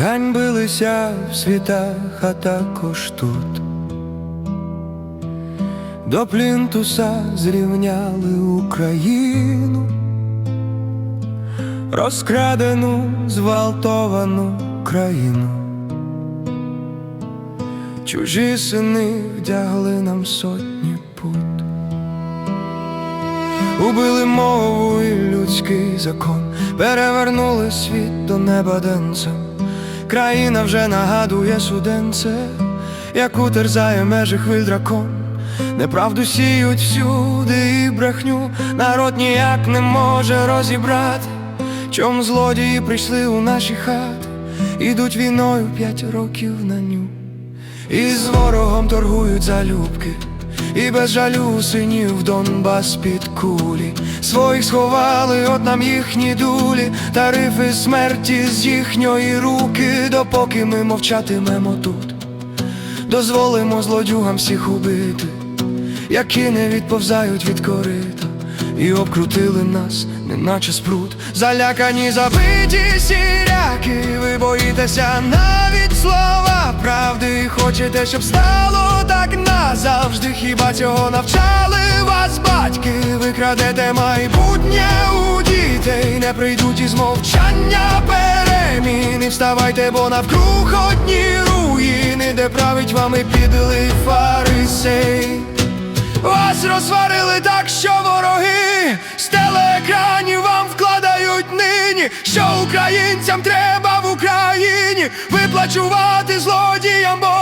розійшлися в світах, а також тут. До плінтуса зрівняли Україну, розкрадену, зґвалтовану країну. Чужі сини вдягли нам сотні пут. Убили мову і людський закон, перевернули світ до неба денцем. Країна вже нагадує суденце, яку терзає межі хвиль дракон. Неправду сіють всюди і брехню, народ ніяк не може розібрати, чом злодії прийшли у наші хати, ідуть війною п'ять років на ню. І з ворогом торгують залюбки, і без жалю синів Донбас під кулі. Своїх сховали, от нам їхні дулі, тарифи смерті з їхньої руки, допоки ми мовчатимемо тут. Дозволимо злодюгам всіх убити, які не відповзають від корита, і обкрутили нас, неначе спрут. Залякані забиті сіряки, ви боїтеся навіть слова правди. Хочете, щоб стало так назавжди. Хіба цього навчали вас батьки? Ви крадете майбутнє у дітей, не прийдуть із мовчання переміни. Вставайте, бо навкруг одні руїни, де править вами підлий фарисей. Вас розсварили так, що вороги з телеекранів вам вкладають нині, що українцям треба виплачувати злодіям борги,